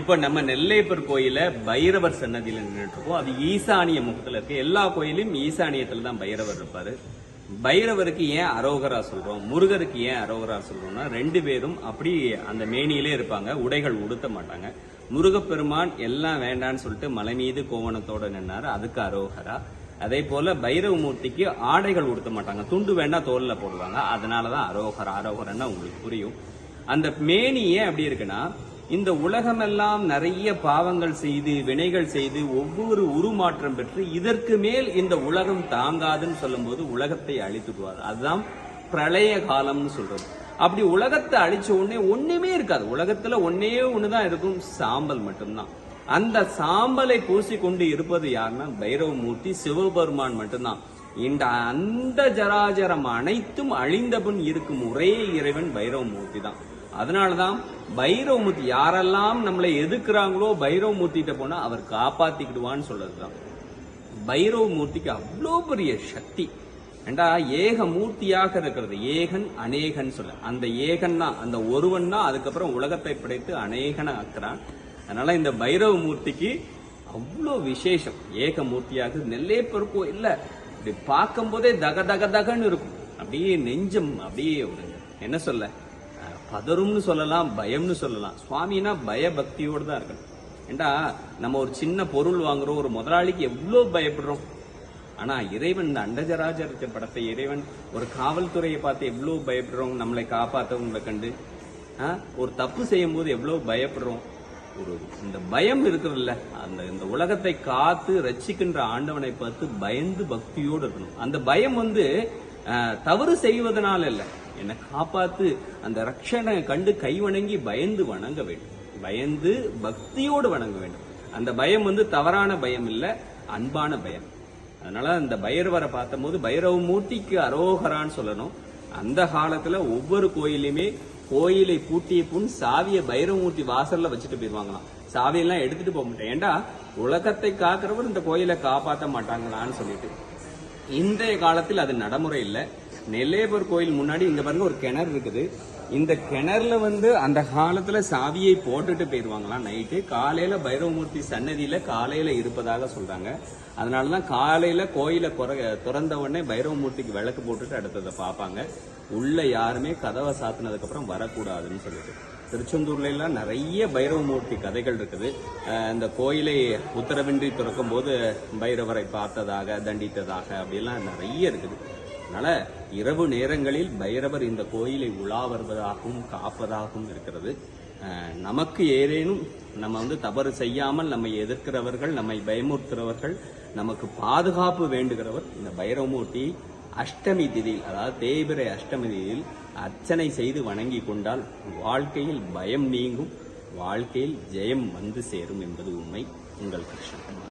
இப்போ நம்ம நெல்லையப்பர் கோயில பைரவர் சன்னதியில் நின்றுட்டு இருக்கோம் அது ஈசானிய முகத்தில் இருக்கு. எல்லா கோயிலும் ஈசானியத்தில் தான் பைரவர் இருப்பாரு. பைரவருக்கு ஏன் அரோகரா சொல்றோம்? முருகருக்கு ஏன் அரோகரா சொல்றோம்னா ரெண்டு பேரும் அப்படி அந்த மேனியிலே இருப்பாங்க. உடைகள் உடுத்த மாட்டாங்க. முருகப்பெருமான் எல்லாம் வேண்டான்னு சொல்லிட்டு மலை மீது கோவணத்தோட நின்னாரு. அதுக்கு அரோகரா. அதே போல பைரவமூர்த்திக்கு ஆடைகள் உடுத்த மாட்டாங்க. துண்டு வேணா தோல்ல போடுவாங்க. அதனாலதான் அரோகரா. அரோகரன்னா உங்களுக்கு புரியும். அந்த மேனி ஏன் அப்படி இருக்குன்னா இந்த உலகமெல்லாம் நிறைய பாவங்கள் செய்து வினைகள் செய்து ஒவ்வொரு உருமாற்றம் பெற்று இதற்கு மேல் இந்த உலகம் தாங்காதுன்னு சொல்லும்போது உலகத்தை அழித்துடுவார் அதுதான் பிரளய காலம்னு சொல்றது. அப்படி உலகத்தை அழிச்ச உடனே ஒண்ணுமே இருக்காது. உலகத்துல ஒன்னே ஒண்ணுதான் இருக்கும். சாம்பல் மட்டும்தான். அந்த சாம்பலை பூசிக்கொண்டு இருப்பது யாருன்னா பைரவமூர்த்தி சிவபெருமான் மட்டும்தான். இந்த அந்த ஜராஜரம் அனைத்தும் அழிந்தபின் இருக்கும் ஒரே இறைவன் பைரவமூர்த்தி தான். அதனாலதான் பைரவமூர்த்தி யாரெல்லாம் நம்மளை எதுக்குறாங்களோ பைரவமூர்த்திட்ட போனா அவர் காப்பாத்திக்கிடுவான்னு சொல்றதுதான். பைரவமூர்த்திக்கு அவ்வளோ பெரிய சக்தி. ஏண்டா ஏக மூர்த்தியாக இருக்கிறது. ஏகன் அநேகன் சொல்ல. அந்த ஏகன் தான். அந்த ஒருவன் தான். அதுக்கப்புறம் உலகத்தை படைத்து அநேகனை ஆக்குறான். அதனால இந்த பைரவ மூர்த்திக்கு அவ்வளோ விசேஷம். ஏக மூர்த்தியாக நெல்லே பொறுப்போ இல்லை. இப்படி பார்க்கும் போதே தக தக தகன்னு இருக்கும். அப்படியே நெஞ்சம் அப்படியே ஒரு என்ன சொல்ல? பதறும்னு சொல்லலாம் பயம்னு சொல்லலாம். சுவாமினா பயபக்தியோடு தான் இருக்கணும். ஏண்டா நம்ம ஒரு சின்ன பொருள் வாங்குறோம் ஒரு முதலாளிக்கு எவ்வளோ பயப்படுறோம்? ஆனா இறைவன் இந்த அண்டஜராஜரத்தை படத்தை இறைவன் ஒரு காவல்துறையை பார்த்து எவ்வளோ பயப்படுறோம் நம்மளை காப்பாற்றவங்களை கண்டு ஒரு தப்பு செய்யும் போது எவ்வளோ பயப்படுறோம்? ஒரு இந்த பயம் இருக்கிறதுல அந்த இந்த உலகத்தை காத்து ரட்சிக்கின்ற ஆண்டவனை பார்த்து பயந்து பக்தியோடு இருக்கணும். அந்த பயம் வந்து தவறு செய்வதனால இல்லை. என்னை காப்பாத்து. அந்த ரட்சனை கண்டு கை வணங்கி பயந்து வணங்க வேண்டும். பயந்து பக்தியோடு வணங்க வேண்டும். அந்த பயம் வந்து தவறான பயம் இல்ல அன்பான பயம். அதனால அந்த பைரவரை பார்த்தபோது பைரவ மூர்த்திக்கு அரோகரான்னு சொல்லணும். அந்த காலத்துல ஒவ்வொரு கோயிலையுமே கோயிலை பூட்டிய புண் சாவிய பைரவமூர்த்தி வாசல்ல வச்சுட்டு போயிருவாங்களாம். சாவியெல்லாம் எடுத்துட்டு போக மாட்டேன். ஏண்டா? உலகத்தை காக்கிறவர் இந்த கோயிலை காப்பாற்ற மாட்டாங்களான்னு சொல்லிட்டு. இன்றைய காலத்தில் அது நடைமுறை இல்லை. நெல்லையப்பர் கோயில் முன்னாடி இங்க பாருங்க ஒரு கிணறு இருக்குது. இந்த கிணறுல வந்து அந்த காலத்துல சாவியை போட்டுட்டு போயிடுவாங்களாம் நைட்டு. காலையில பைரவமூர்த்தி சன்னதியில காலையில இருப்பதாக சொல்றாங்க. அதனாலதான் காலையில கோயில குறை திறந்த உடனே பைரவமூர்த்திக்கு விளக்கு போட்டுட்டு அடுத்ததை பார்ப்பாங்க. உள்ள யாருமே கதவை சாத்தினதுக்கு அப்புறம் வரக்கூடாதுன்னு சொல்லிட்டு. திருச்செந்தூர்ல எல்லாம் நிறைய பைரவமூர்த்தி கதைகள் இருக்குது. இந்த கோயிலை உத்தரவின்றி திறக்கும் போது பைரவரை பார்த்ததாக தண்டித்ததாக அப்படிலாம் நிறைய இருக்குது. அதனால இரவு நேரங்களில் பைரவர் இந்த கோயிலை உலா வருவதாகவும் காப்பதாகவும் இருக்கிறது. நமக்கு ஏதேனும் நம்ம வந்து தவறு செய்யாமல் நம்மை எதிர்க்கிறவர்கள் நம்மை பயமுறுத்துறவர்கள் நமக்கு பாதுகாப்பு வேண்டுகிறவர் இந்த பைரவமூர்த்தி அஷ்டமி திதியில் அதாவது தேய்பிரை அஷ்டமி திதியில் அர்ச்சனை செய்து வணங்கி கொண்டால் வாழ்க்கையில் பயம் நீங்கும் வாழ்க்கையில் ஜெயம் வந்து சேரும் என்பது உண்மை. உங்கள் கிருஷ்ணன்